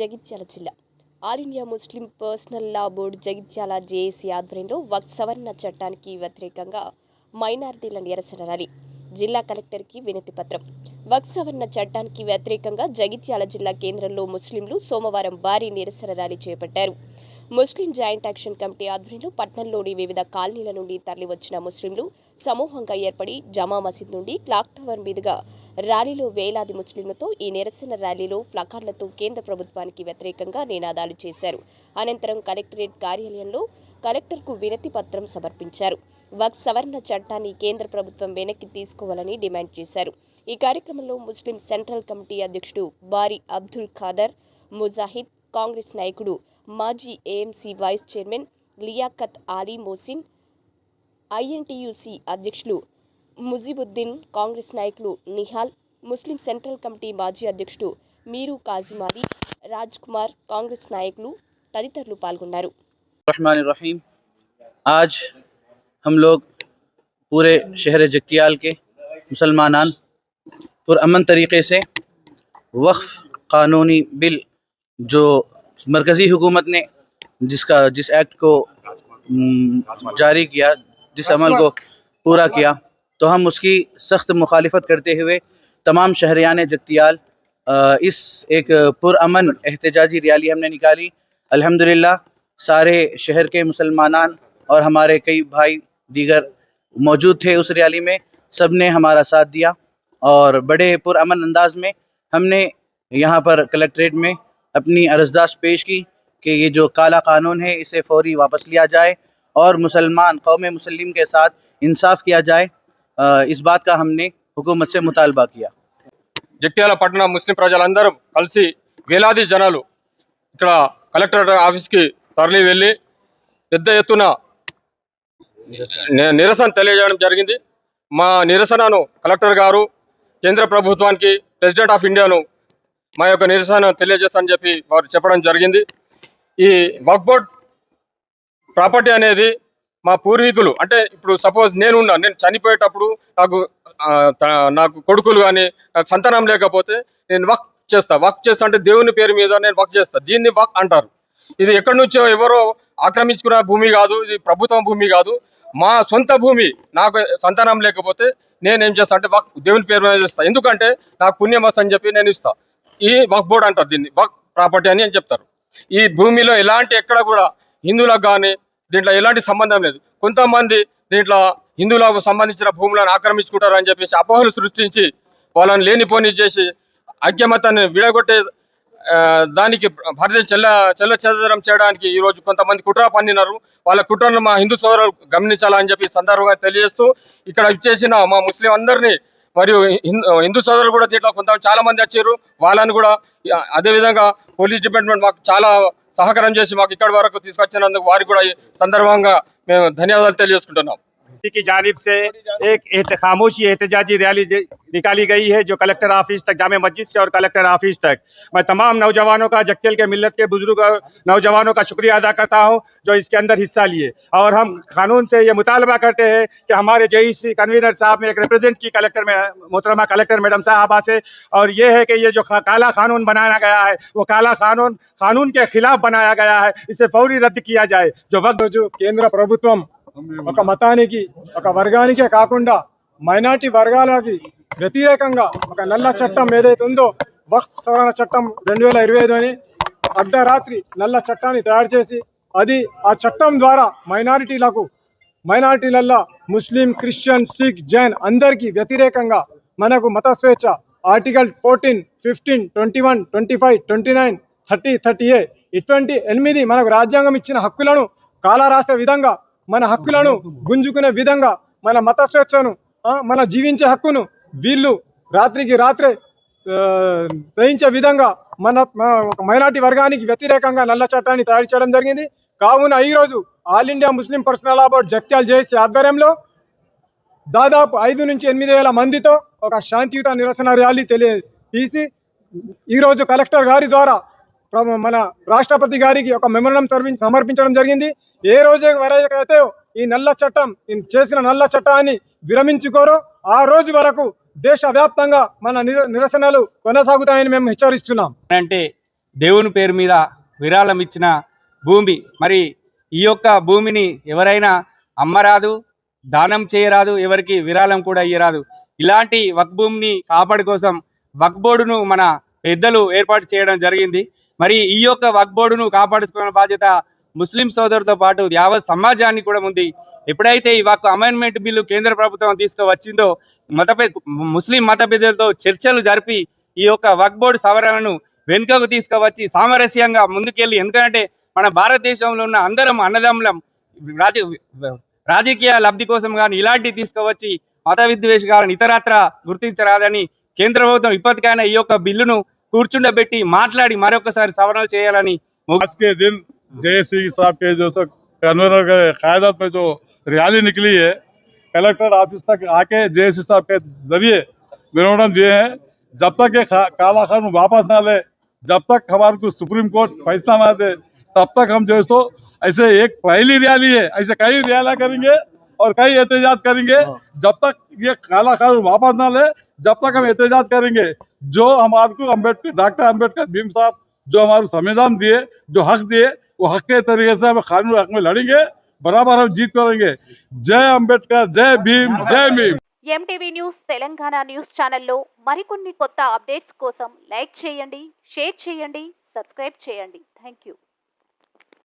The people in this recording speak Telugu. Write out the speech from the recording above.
జగిత్యాల జిల్లా All India Muslim personal law board Jagtial JAC ఆధ్వర్యంలో వక్ సవరణ చట్టానికి వ్యతిరేకంగా మైనారిటీల నిరసన ర్యాలీ. జిల్లా కలెక్టర్కి వినతి పత్రం. వక్ సవరణ చట్టానికి వ్యతిరేకంగా జగిత్యాల జిల్లా కేంద్రంలో ముస్లింలు సోమవారం భారీ నిరసన ర్యాలీ చేపట్టారు. ముస్లిం జాయింట్ యాక్షన్ కమిటీ ఆధ్వర్యంలో పట్నంలోని వివిధ కాలనీల నుండి తరలివచ్చిన ముస్లింలు సమూహంగా ఏర్పడి జమా మసీద్ నుండి క్లాక్ టవర్ మీదుగా ర్యాలీలో వేలాది ముస్లింలతో ఈ నిరసన ర్యాలీలో ప్లకార్లతో కేంద్ర ప్రభుత్వానికి వ్యతిరేకంగా నినాదాలు చేశారు. అనంతరం కలెక్టరేట్ కార్యాలయంలో కలెక్టర్కు వినతి పత్రం సమర్పించారు. వక్ సవరణ చట్టాన్ని కేంద్ర ప్రభుత్వం వెనక్కి తీసుకోవాలని డిమాండ్ చేశారు. ఈ కార్యక్రమంలో ముస్లిం సెంట్రల్ కమిటీ అధ్యక్షుడు బారి అబ్దుల్ ఖాదర్ ముజాహిద్ కాంగ్రెస్ నాయకుడు మాజీ AMC vice chairman Liyakhat Ali Mohsin INTUC అధ్యక్షులు ముజీబుద్దీన్ కాంగ్రెస్ నాయకులు నిహాల్ ముస్లిం సెంట్రల్ కమిటీ మాజీ అధ్యక్షుడు మీరు కాజిమాలి రాజ్ కుమార్ కాంగ్రెస్ నాయకులు తదితరులు పాల్గొన్నారు रहमान रहीम आज हम लोग पूरे शहर जगतियाल के मुसलमानान पुरअमन तरीके से वक्फ कानूनी बिल जो मरकज़ी हुकूमत ने जिसका, जिस एक्ट को जारी किया, जिस अमल को पूरा किया तो हम उसकी सख्त मुखालफत करते हुए तमाम शहरियान जगतियाल इस एक पुरअमन एहतजाजी रैली हमने निकाली। अल्हम्दुलिल्लाह, सारे शहर के मुसलमानान और हमारे कई भाई दीगर मौजूद थे उस रैली में सबने हमारा साथ दिया और बड़े पुरअमन अंदाज में हमने यहाँ पर कलेक्ट्रेट में अपनी अरजदाश्त पेश की कि ये जो काला कानून है इसे फौरी वापस लिया जाए और मुसलमान कौम मुसलिम के साथ इंसाफ किया जाए अ, इस बात का हमने हुकूमत से मुतालबा किया జగిత్యాల పట్టణ ముస్లిం ప్రజలందరం కలిసి వేలాది జనాలు ఇక్కడ కలెక్టర్ ఆఫీస్కి తరలి వెళ్ళి పెద్ద ఎత్తున ని- నిరసన తెలియజేయడం జరిగింది మా నిరసనను కలెక్టర్ గారు కేంద్ర ప్రభుత్వానికి ప్రెసిడెంట్ ఆఫ్ ఇండియాను మా యొక్క నిరసన తెలియజేస్తానని చెప్పి వారు చెప్పడం జరిగింది. ఈ వక్బోర్డ్ ప్రాపర్టీ అనేది మా పూర్వీకులు అంటే ఇప్పుడు సపోజ్ నేను నేను చనిపోయేటప్పుడు నాకు నాకు కొడుకులు కానీ నాకు సంతానం లేకపోతే నేను వక్ చేస్తా. వక్ చేస్తా అంటే దేవుని పేరు మీద నేను వక్ చేస్తా. దీన్ని వక్ అంటారు. ఇది ఎక్కడి నుంచో ఎవరో ఆక్రమించుకున్న భూమి కాదు ఇది ప్రభుత్వం భూమి కాదు. మా సొంత భూమి నాకు సంతానం లేకపోతే నేనేం చేస్తా అంటే వక్ దేవుని పేరు మీద చేస్తా. ఎందుకంటే నాకు పుణ్యం అని చెప్పి నేను ఇస్తాను ఈ వక్ బోర్డ్ అంటారు దీన్ని వక్ ప్రాపర్టీ అని అని చెప్తారు. ఈ భూమిలో ఎలాంటి ఎక్కడ కూడా హిందువులకు కానీ దీంట్లో ఎలాంటి సంబంధం లేదు. కొంతమంది దీంట్లో హిందువులకు సంబంధించిన భూములను ఆక్రమించుకుంటారు అని చెప్పేసి అపోహలు సృష్టించి వాళ్ళని లేనిపోని చేసి ఐక్యమతాన్ని విడగొట్టే దానికి భారతీయ చెల్ల చెల్ల చెదరం చేయడానికి ఈ రోజు కొంతమంది కుట్ర పన్నినారు. వాళ్ళ కుట్రను మా హిందూ సోదరులు గమనించాలని చెప్పి సందర్భంగా తెలియజేస్తూ ఇక్కడ ఇచ్చేసిన మా ముస్లిం అందరినీ మరియు హిందూ హిందూ సోదరులు కూడా దీంట్లో కొంత చాలా మంది వచ్చారు. వాళ్ళని కూడా అదేవిధంగా అదే విధంగా పోలీస్ డిపార్ట్మెంట్ మాకు చాలా సహకారం చేసి మాకు ఇక్కడి వరకు తీసుకొచ్చినందుకు వారికి కూడా ఈ సందర్భంగా మేము ధన్యవాదాలు తెలియజేసుకుంటున్నాం. की जानब से एक खामोशी एहतजाजी रैली निकाली गई है जो कलेक्टर ऑफ़िस तक, जाम मस्जिद से और कलेक्टर ऑफ़िस तक। मैं तमाम नौजवानों का, जगतल के मिलत के बुज़ुर्ग और नौजवानों का शुक्रिया अदा करता हूँ, जो इसके अंदर हिस्सा लिए। और हम कानून से ये मुतालबा करते हैं कि हमारे जे कन्वीनर साहब ने एक रिप्रेजेंट की कलेक्टर में, मोहतरमा कलेक्टर मैडम साहबा से और ये है कि ये जो काला कानून बनाया गया है, वो काला कानून कानून के खिलाफ बनाया गया है। इसे फौरी रद्द किया जाए, जो वक्त जो केंद्र प्रभुत्व ఒక మతానికి ఒక వర్గానికే కాకుండా మైనార్టీ వర్గాలకి వ్యతిరేకంగా ఒక నల్ల చట్టం ఏదైతే ఉందో వక్ఫ్ సవరణ చట్టం రెండు వేల ఇరవై ఐదు అని అర్ధరాత్రి నల్ల చట్టాన్ని తయారు చేసి అది ఆ చట్టం ద్వారా మైనారిటీలకు మైనారిటీలల్లో ముస్లిం క్రిస్టియన్ సిక్ జైన్ అందరికీ వ్యతిరేకంగా మనకు మత స్వేచ్ఛ article fourteen fifteen twenty one twenty five twenty nine thirty thirty A ఇటువంటి ఎనిమిది మనకు రాజ్యాంగం ఇచ్చిన హక్కులను కాలరాసే విధంగా మన హక్కులను గుంజుకునే విధంగా మన మత స్వేచ్ఛను మన జీవించే హక్కును వీళ్ళు రాత్రికి రాత్రే ఆ, విధంగా మన ఒక మైనార్టీ వర్గానికి వ్యతిరేకంగా నల్ల చట్టాన్ని తయారు చేయడం జరిగింది. కావున ఈరోజు All India Muslim personal about board చేసే ఆధ్వర్యంలో దాదాపు ఐదు నుంచి ఎనిమిది వేల మందితో ఒక శాంతియుత నిరసన ర్యాలీ తెలియ తీసి ఈరోజు కలెక్టర్ గారి ద్వారా మన రాష్ట్రపతి గారికి ఒక మెమోరం సమర్పించడం జరిగింది. ఏ రోజు వరకైతే ఈ నల్ల చట్టం ఈ చేసిన నల్ల చట్టాన్ని విరమించుకోరో ఆ రోజు వరకు దేశవ్యాప్తంగా మన నిర- నిరసనలు కొనసాగుతాయని మేము హెచ్చరిస్తున్నాం. అంటే దేవుని పేరు మీద విరాళం ఇచ్చిన భూమి మరి ఈ యొక్క భూమిని ఎవరైనా అమ్మరాదు దానం చేయరాదు ఎవరికి విరాళం కూడా ఇయ్యరాదు. ఇలాంటి వక్ భూమిని కాపాడు కోసం వక్ బోర్డును మన పెద్దలు ఏర్పాటు చేయడం జరిగింది. మరి ఈ యొక్క వక్ బోర్డును కాపాడుకునే బాధ్యత ముస్లిం సోదరులతో పాటు యావత్ సమాజానికి కూడా ఉంది. ఎప్పుడైతే ఈ వాక్ అమెండ్మెంట్ బిల్లు కేంద్ర ప్రభుత్వం తీసుకువచ్చిందో మత ముస్లిం మత పెద్దలతో చర్చలు జరిపి ఈ యొక్క వక్ బోర్డు సవరణను వెనుకకు తీసుకువచ్చి సామరస్యంగా ముందుకెళ్ళి ఎందుకంటే మన భారతదేశంలో ఉన్న అందరం అన్నదమ్ములం రాజ రాజకీయ లబ్ధి కోసం కానీ ఇలాంటివి తీసుకువచ్చి మత విద్వేషాలను ఇతరత్ర గుర్తించరాదని కేంద్ర ప్రభుత్వం ఇప్పటికైనా ఈ యొక్క బిల్లును కూర్చుండబెట్టి మాట్లాడి మరొకసారి సవరణలు చేయాలని आज के दिन जेएससी साहब के जो तो कन्वेनर के कायदत में जो रैली निकली है कलेक्टर ऑफिस तक आके जेएससी साहब के जरिए मेमोरंडम दिए हैं जब तक ये खा- काला कानून वापस ना ले जब तक हमारे को सुप्रीम कोर्ट फैसला ना दे तब तक हम जो है सो ऐसे एक पहली रैली है ऐसे कई रैलियां करेंगे और कई एहतजाज करेंगे जब तक ये काला कानून वापस ना ले जब तक हम एहतजाज करेंगे जो हमारे को अम्बेडकर डॉक्टर अम्बेडकर भीम साहब जो हमारे संविधान दिए जो हक दिए वो हक के तरीके से हम कानून हक में लड़ेंगे बराबर हम जीत करेंगे जय अम्बेडकर जय भीम जय Bhim MTV news Telangana news ఛానల్లో మరికొన్ని కొత్త అప్డేట్స్ కోసం లైక్ చేయండి షేర్ చేయండి సబ్స్క్రైబ్ చేయండి థ్యాంక్ యూ